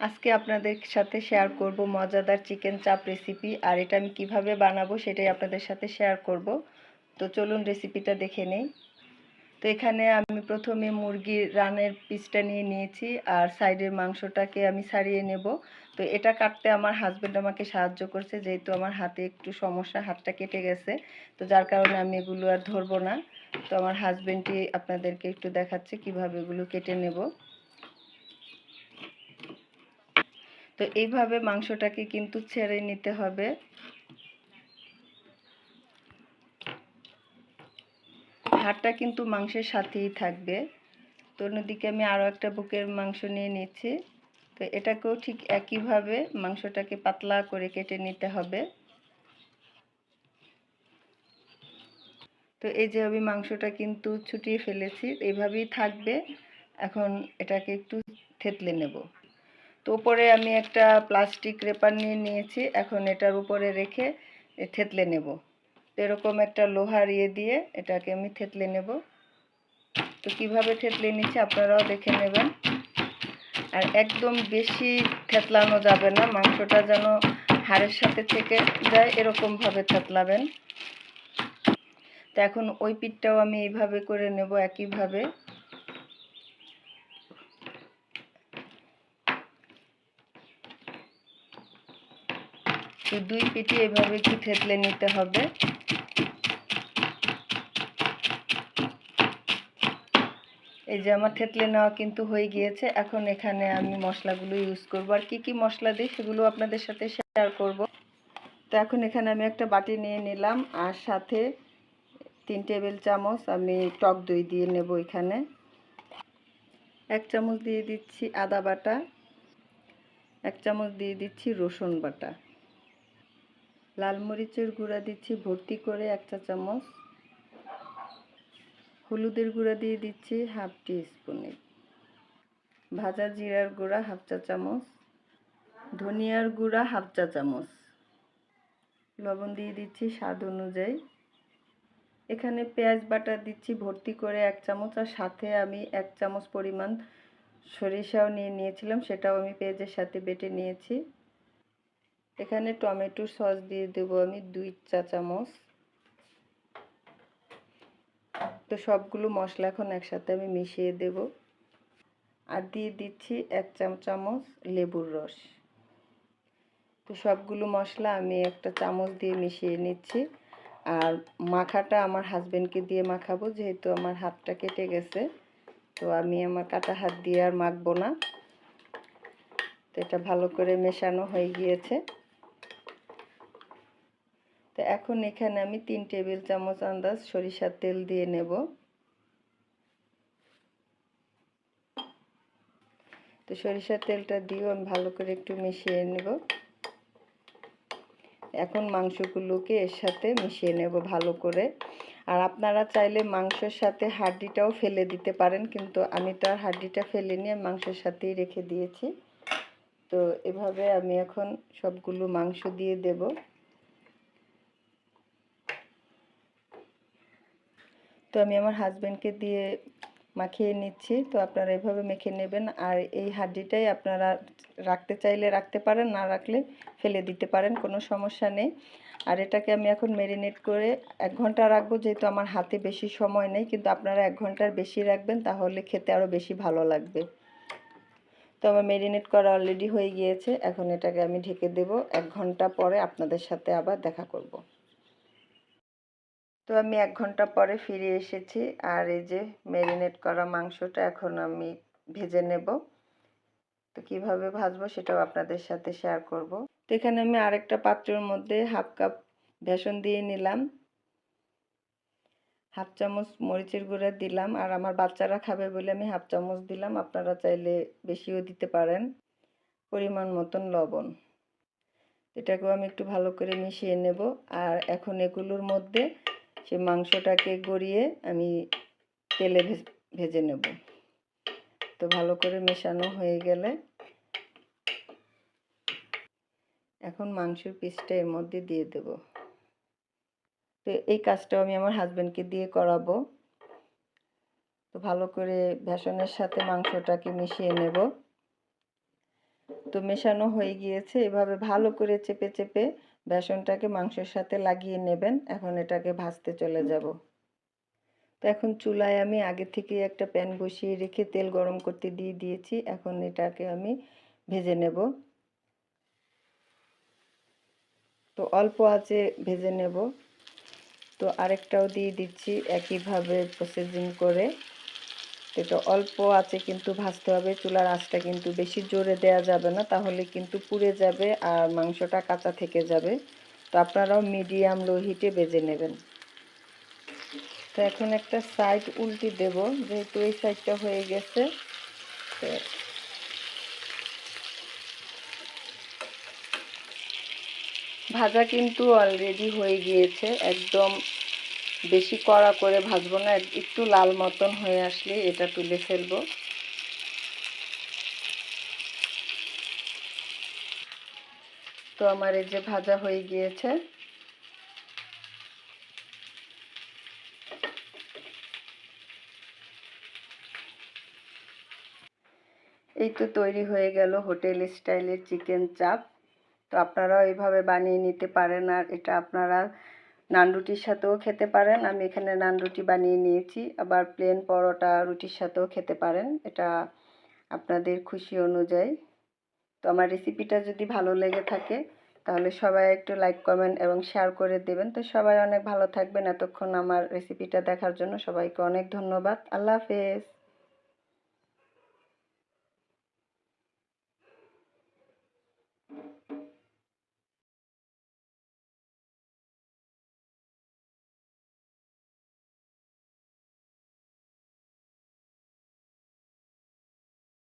আজকে আপনাদের সাথে শেয়ার করব মজাদার চিকেন চাপ রেসিপি আর এটা আমি কীভাবে বানাবো সেটাই আপনাদের সাথে শেয়ার করব। তো চলুন রেসিপিটা দেখে নেই। তো এখানে আমি প্রথমে মুরগির রানের পিসটা নিয়ে নিয়েছি আর সাইডের মাংসটাকে আমি সারিয়ে নেব। তো এটা কাটতে আমার হাজব্যান্ড আমাকে সাহায্য করছে, যেহেতু আমার হাতে একটু সমস্যা, হাতটা কেটে গেছে। তো যার কারণে আমি এগুলো আর ধরবো না। তো আমার হাজব্যান্ডই আপনাদেরকে একটু দেখাচ্ছে কীভাবে এগুলো কেটে নেব। তো এইভাবে মাংসটাকে কিন্তু ছেড়ে নিতে হবে। হাড়টা কিন্তু মাংসের সাথেই থাকবে। তো অন্যদিকে আমি আরও একটা বুকের মাংস নিয়ে নিচ্ছি। তো এটাকেও ঠিক একইভাবে মাংসটাকে পাতলা করে কেটে নিতে হবে। তো এই যে আমি মাংসটা কিন্তু ছুটিয়ে ফেলেছি, এইভাবেই থাকবে। এখন এটাকে একটু থেতলে নেব। তো উপরে আমি একটা প্লাস্টিক রেপার নিয়ে নিয়েছি। এখন এটার উপরে রেখে থেতলে নেব। এরকম একটা লোহার ইয়ে দিয়ে এটাকে আমি থেতলে নেব। তো কীভাবে থেতলে নিচ্ছি আপনারাও দেখে নেবেন। আর একদম বেশি থেতলানো যাবে না, মাংসটা যেন হাড়ের সাথে থেকে যায়, এরকমভাবে থেতলাবেন। তো এখন ওই পিঠটাও আমি এইভাবে করে নেব, একইভাবে। তো দুই পিঠি এভাবে একটু থেতলে নিতে হবে। এই যে আমার থেতলে নেওয়া কিন্তু হয়ে গিয়েছে। এখন এখানে আমি মশলাগুলো ইউজ করব। আর কি কি মশলা দিই সেগুলো আপনাদের সাথে শেয়ার করব। তো এখন এখানে আমি একটা বাটি নিয়ে নিলাম। আর সাথে তিন টেবিল চামচ আমি টক দই দিয়ে নেব এখানে। এক চামচ দিয়ে দিচ্ছি আদা বাটা। এক চামচ দিয়ে দিচ্ছি রসুন বাটা। লাল মরিচের গুঁড়া দিচ্ছি, ভর্তি করে এক চা চামচ। হলুদের গুঁড়া দিয়ে দিচ্ছি হাফ টি স্পুনে ভাজা জিরার গুঁড়া হাফ চা চামচ। ধনিয়ার গুঁড়া হাফ চা চামচ। লবণ দিয়ে দিচ্ছি স্বাদ অনুযায়ী। এখানে পেঁয়াজ বাটা দিচ্ছি, ভর্তি করে এক চামচ। আর সাথে আমি এক চামচ পরিমাণ সরিষাও নিয়ে নিয়েছিলাম, সেটাও আমি পেঁয়াজের সাথে বেটে নিয়েছি। এখানে টমেটো সস দিয়ে দেবো আমি দুই চা চামচ। তো সবগুলো মশলা এখন একসাথে আমি মিশিয়ে দেব। আর দিয়ে দিচ্ছি এক চাম চামচ লেবুর রস। তো সবগুলো মশলা আমি একটা চামচ দিয়ে মিশিয়ে নিচ্ছি। আর মাখাটা আমার হাজব্যান্ডকে দিয়ে মাখাবো, যেহেতু আমার হাতটা কেটে গেছে। তো আমি আমার কাটা হাত দিয়ে আর মাখবো না। তো এটা ভালো করে মেশানো হয়ে গিয়েছে। তো এখন এখানে আমি তিন টেবিল চামচ আন্দাজ সরিষার তেল দিয়ে নেব। তো সরিষার তেলটা দিয়েও আমি ভালো করে একটু মিশিয়ে নেব। এখন মাংসগুলোকে এর সাথে মিশিয়ে নেব ভালো করে। আর আপনারা চাইলে মাংসের সাথে হাড্ডিটাও ফেলে দিতে পারেন, কিন্তু আমি তো আর হাড্ডিটা ফেলে নিয়ে মাংসের সাথেই রেখে দিয়েছি। তো এভাবে আমি এখন সবগুলো মাংস দিয়ে দেব। তো আমি আমার হাজব্যান্ডকে দিয়ে মাখিয়ে নিচ্ছি। তো আপনারা এভাবে মেখে নেবেন। আর এই হাড্ডিটাই আপনারা রাখতে চাইলে রাখতে পারেন, না রাখলে ফেলে দিতে পারেন, কোনো সমস্যা নেই। আর এটাকে আমি এখন ম্যারিনেট করে এক ঘণ্টা রাখব, যেহেতু আমার হাতে বেশি সময় নেই, কিন্তু আপনারা এক ঘণ্টার বেশি রাখবেন, তাহলে খেতে আরও বেশি ভালো লাগবে। তো আমার ম্যারিনেট করা অলরেডি হয়ে গিয়েছে। এখন এটাকে আমি ঢেকে দেব। এক ঘণ্টা পরে আপনাদের সাথে আবার দেখা করব। তো আমি এক ঘণ্টা পরে ফিরে এসেছি। আর এই যে ম্যারিনেট করা মাংসটা এখন আমি ভেজে নেব। তো কীভাবে ভাজবো সেটাও আপনাদের সাথে শেয়ার করব। তো এখানে আমি আরেকটা পাত্রের মধ্যে হাফ কাপ বেসন দিয়ে নিলাম। হাফ চামচ মরিচের গুঁড়া দিলাম। আর আমার বাচ্চারা খাবে বলে আমি হাফ চামচ দিলাম। আপনারা চাইলে বেশিও দিতে পারেন। পরিমাণ মতন লবণ। এটাকেও আমি একটু ভালো করে মিশিয়ে নেব। আর এখন এগুলোর মধ্যে সে মাংসটাকে গড়িয়ে আমি তেলে ভেজে নেব। তো ভালো করে মেশানো হয়ে গেলে এখন মাংসের পিসটা এর মধ্যে দিয়ে দেব। তো এই কাজটাও আমি আমার হাজব্যান্ডকে দিয়ে করাবো। তো ভালো করে বেসনের সাথে মাংসটাকে মিশিয়ে নেব। তো মেশানো হয়ে গিয়েছে। এভাবে ভালো করে চেপে চেপে বেসনটাকে মাংসের সাথে লাগিয়ে নেবেন। এখন এটাকে ভাজতে চলে যাব। তো এখন চুলায় আমি আগে থেকে একটা প্যান বসিয়ে রেখে তেল গরম করতে দিয়ে দিয়েছি। এখন এটাকে আমি ভেজে নেব। তো অল্প আঁচে ভেজে নেব। তো আরেকটাও দিয়ে দিচ্ছি একইভাবে প্রসেসিং করে। এটা অল্প আছে কিন্তু ভাজতে হবে। চুলার আঁচটা কিন্তু বেশি জোরে দেয়া যাবে না, তাহলে কিন্তু পুড়ে যাবে আর মাংসটা কাঁচা থেকে যাবে। তো আপনারাও মিডিয়াম লো হিটে বেজে নেবেন। তো এখন একটা সাইড উল্টি দেব, যেহেতু এই সাইডটা হয়ে গেছে। ভাজা কিন্তু অলরেডি হয়ে গিয়েছে, একদম বেশি কড়া করে ভাজবো না, একটু লাল মতন হয়ে আসলে এটা তুলে ফেলব। তো আমার এই যে ভাজা হয়ে গিয়েছে। এই তো তৈরি হয়ে গেল হোটেল স্টাইলের চিকেন চাপ। তো আপনারাও এইভাবে বানিয়ে নিতে পারেন আর এটা আপনারা নান রুটির সাথেও খেতে পারেন। আমি এখানে নান রুটি বানিয়ে নিয়েছি। আবার প্লেন পরোটা রুটির সাথেও খেতে পারেন। এটা আপনাদের খুশি অনুযায়ী। তো আমার রেসিপিটা যদি ভালো লেগে থাকে, তাহলে সবাই একটু লাইক কমেন্ট এবং শেয়ার করে দেবেন। তো সবাই অনেক ভালো থাকবেন। এতক্ষণ আমার রেসিপিটা দেখার জন্য সবাইকে অনেক ধন্যবাদ। আল্লাহ হাফেজ।